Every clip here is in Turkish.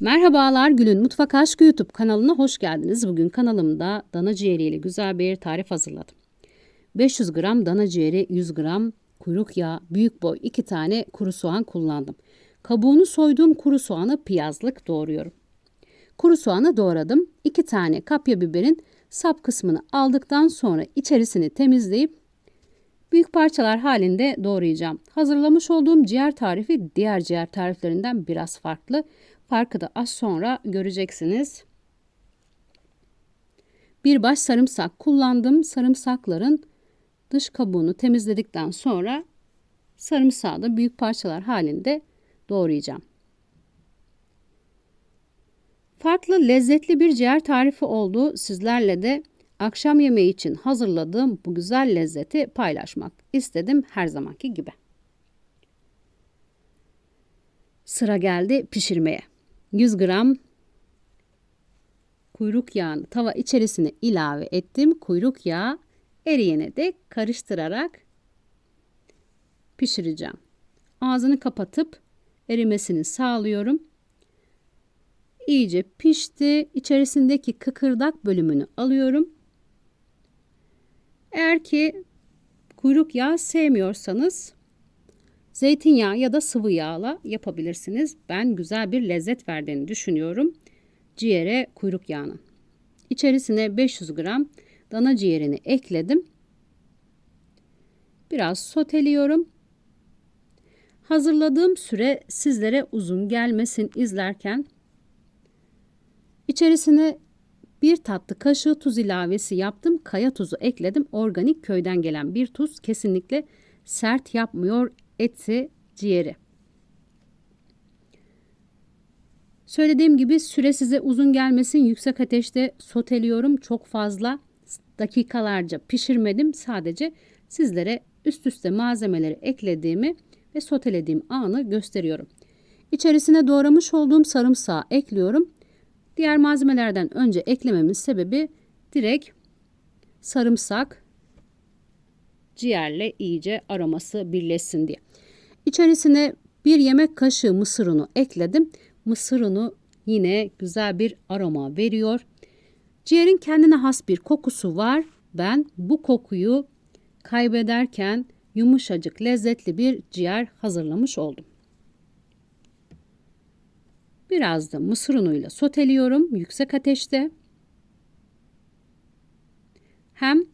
Merhabalar Gül'ün Mutfak Aşkı YouTube kanalına hoş geldiniz. Bugün kanalımda dana ciğeriyle güzel bir tarif hazırladım. 500 gram dana ciğeri, 100 gram kuyruk yağı, büyük boy 2 tane kuru soğan kullandım. Kabuğunu soyduğum kuru soğanı piyazlık doğruyorum. Kuru soğanı doğradım. 2 tane kapya biberin sap kısmını aldıktan sonra içerisini temizleyip büyük parçalar halinde doğrayacağım. Hazırlamış olduğum ciğer tarifi diğer ciğer tariflerinden biraz farklı. Farkı da az sonra göreceksiniz. Bir baş sarımsak kullandım. Sarımsakların dış kabuğunu temizledikten sonra sarımsağı da büyük parçalar halinde doğrayacağım. Farklı lezzetli bir ciğer tarifi oldu. Sizlerle de akşam yemeği için hazırladığım bu güzel lezzeti paylaşmak istedim her zamanki gibi. Sıra geldi pişirmeye. 100 gram kuyruk yağını tava içerisine ilave ettim. Kuyruk yağı eriyene de karıştırarak pişireceğim. Ağzını kapatıp erimesini sağlıyorum. İyice pişti. İçerisindeki kıkırdak bölümünü alıyorum. Eğer ki kuyruk yağı sevmiyorsanız Zeytinyağı ya da sıvı yağla yapabilirsiniz. Ben güzel bir lezzet verdiğini düşünüyorum. Ciğere kuyruk yağının. İçerisine 500 gram dana ciğerini ekledim. Biraz soteliyorum. Hazırladığım süre sizlere uzun gelmesin izlerken. İçerisine bir tatlı kaşığı tuz ilavesi yaptım. Kaya tuzu ekledim. Organik köyden gelen bir tuz kesinlikle sert yapmıyor eti, ciğeri. Söylediğim gibi süre size uzun gelmesin. Yüksek ateşte soteliyorum. Çok fazla dakikalarca pişirmedim. Sadece sizlere üst üste malzemeleri eklediğimi ve sotelediğim anı gösteriyorum. İçerisine doğramış olduğum sarımsağı ekliyorum. Diğer malzemelerden önce eklememin sebebi direkt sarımsak ciğerle iyice aroması birleşsin diye. İçerisine bir yemek kaşığı mısır unu ekledim. Mısır unu yine güzel bir aroma veriyor. Ciğerin kendine has bir kokusu var. Ben bu kokuyu kaybederken yumuşacık lezzetli bir ciğer hazırlamış oldum. Biraz da mısır unuyla soteliyorum yüksek ateşte. Hem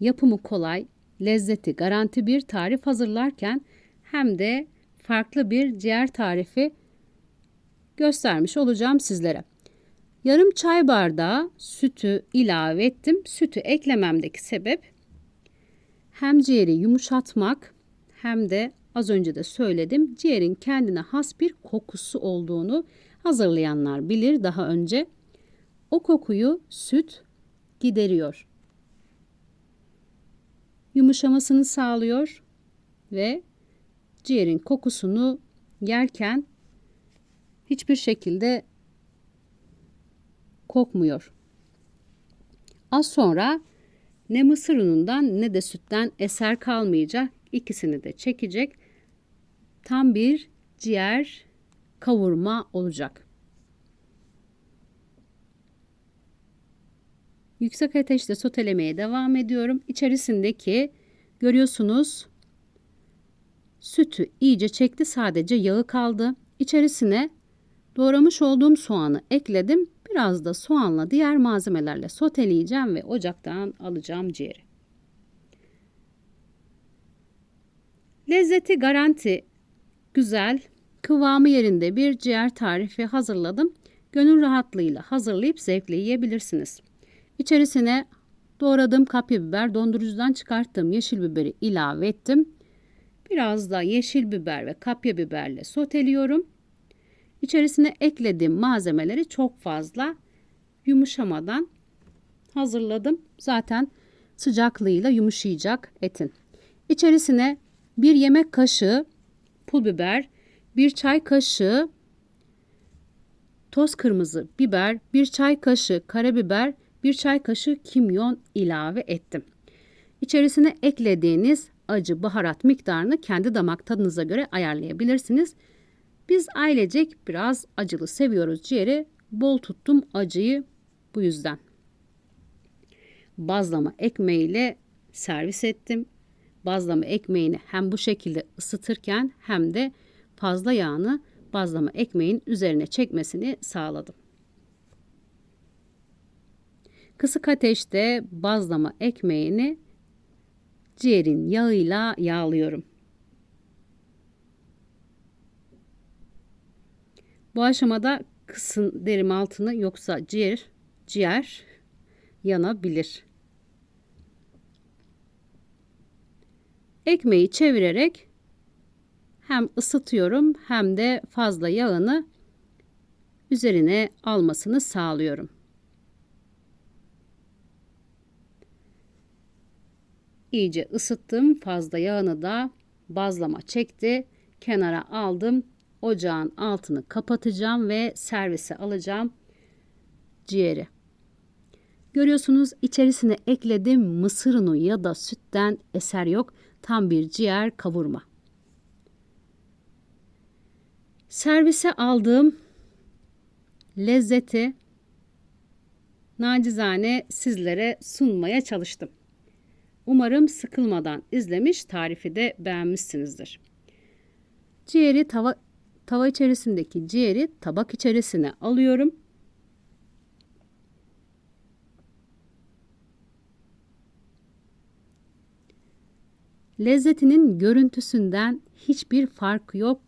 yapımı kolay, lezzeti garanti bir tarif hazırlarken hem de farklı bir ciğer tarifi göstermiş olacağım sizlere. Yarım çay bardağı sütü ilave ettim. Sütü eklememdeki sebep hem ciğeri yumuşatmak hem de az önce de söyledim ciğerin kendine has bir kokusu olduğunu hazırlayanlar bilir daha önce. O kokuyu süt gideriyor. Yumuşamasını sağlıyor ve ciğerin kokusunu yerken hiçbir şekilde kokmuyor. Az sonra ne mısır unundan ne de sütten eser kalmayacak. İkisini de çekecek. Tam bir ciğer kavurma olacak. Yüksek ateşte sotelemeye devam ediyorum. İçerisindeki görüyorsunuz Sütü iyice çekti sadece yağı kaldı. İçerisine doğramış olduğum soğanı ekledim. Biraz da soğanla diğer malzemelerle soteleyeceğim ve ocaktan alacağım ciğeri. Lezzeti garanti güzel, kıvamı yerinde bir ciğer tarifi hazırladım. Gönül rahatlığıyla hazırlayıp zevkle yiyebilirsiniz. İçerisine doğradığım kapya biber, dondurucudan çıkarttığım yeşil biberi ilave ettim. Biraz da yeşil biber ve kapya biberle soteliyorum. İçerisine eklediğim malzemeleri çok fazla yumuşamadan hazırladım. Zaten sıcaklığıyla yumuşayacak etin. İçerisine bir yemek kaşığı pul biber, bir çay kaşığı toz kırmızı biber, bir çay kaşığı karabiber, bir çay kaşığı kimyon ilave ettim. İçerisine eklediğiniz acı baharat miktarını kendi damak tadınıza göre ayarlayabilirsiniz. Biz ailecek biraz acılı seviyoruz ciğeri. Bol tuttum acıyı bu yüzden. Bazlama ekmeğiyle servis ettim. Bazlama ekmeğini hem bu şekilde ısıtırken hem de fazla yağını bazlama ekmeğin üzerine çekmesini sağladım. Kısık ateşte bazlama ekmeğini ciğerin yağıyla yağlıyorum. Bu aşamada kısın derim altını yoksa ciğer ciğer yanabilir. Ekmeği çevirerek hem ısıtıyorum hem de fazla yağını üzerine almasını sağlıyorum. İyice ısıttım. Fazla yağını da bazlama çekti. Kenara aldım. Ocağın altını kapatacağım ve servise alacağım ciğeri. Görüyorsunuz içerisine ekledim mısır unu ya da sütten eser yok. Tam bir ciğer kavurma. Servise aldığım lezzeti nacizane sizlere sunmaya çalıştım. Umarım sıkılmadan izlemiş, tarifi de beğenmişsinizdir. Ciğeri tava tava içerisindeki ciğeri tabak içerisine alıyorum. Lezzetinin görüntüsünden hiçbir fark yok.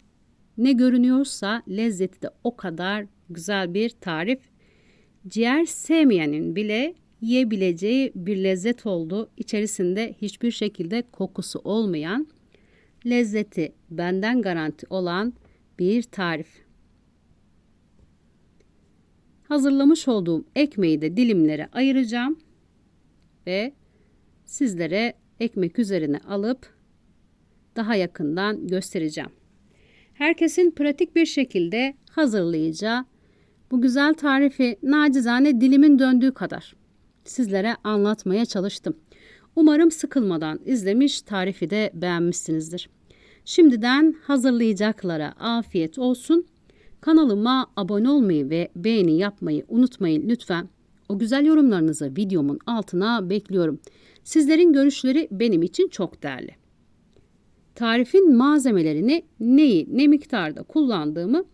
Ne görünüyorsa lezzeti de o kadar güzel bir tarif. Ciğer sevmeyenin bile yiyebileceği bir lezzet oldu. İçerisinde hiçbir şekilde kokusu olmayan, lezzeti benden garanti olan bir tarif. Hazırlamış olduğum ekmeği de dilimlere ayıracağım ve sizlere ekmek üzerine alıp daha yakından göstereceğim. Herkesin pratik bir şekilde hazırlayacağı bu güzel tarifi nacizane dilimin döndüğü kadar sizlere anlatmaya çalıştım. Umarım sıkılmadan izlemiş, tarifi de beğenmişsinizdir. Şimdiden hazırlayacaklara afiyet olsun. Kanalıma abone olmayı ve beğeni yapmayı unutmayın lütfen. O güzel yorumlarınızı videomun altına bekliyorum. Sizlerin görüşleri benim için çok değerli. Tarifin malzemelerini neyi ne miktarda kullandığımı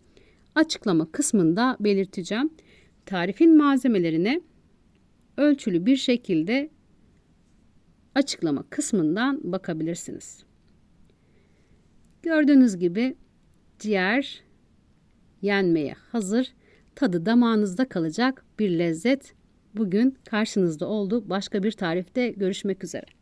açıklama kısmında belirteceğim. Tarifin malzemelerine ölçülü bir şekilde açıklama kısmından bakabilirsiniz. Gördüğünüz gibi ciğer yenmeye hazır, tadı damağınızda kalacak bir lezzet bugün karşınızda oldu. Başka bir tarifte görüşmek üzere.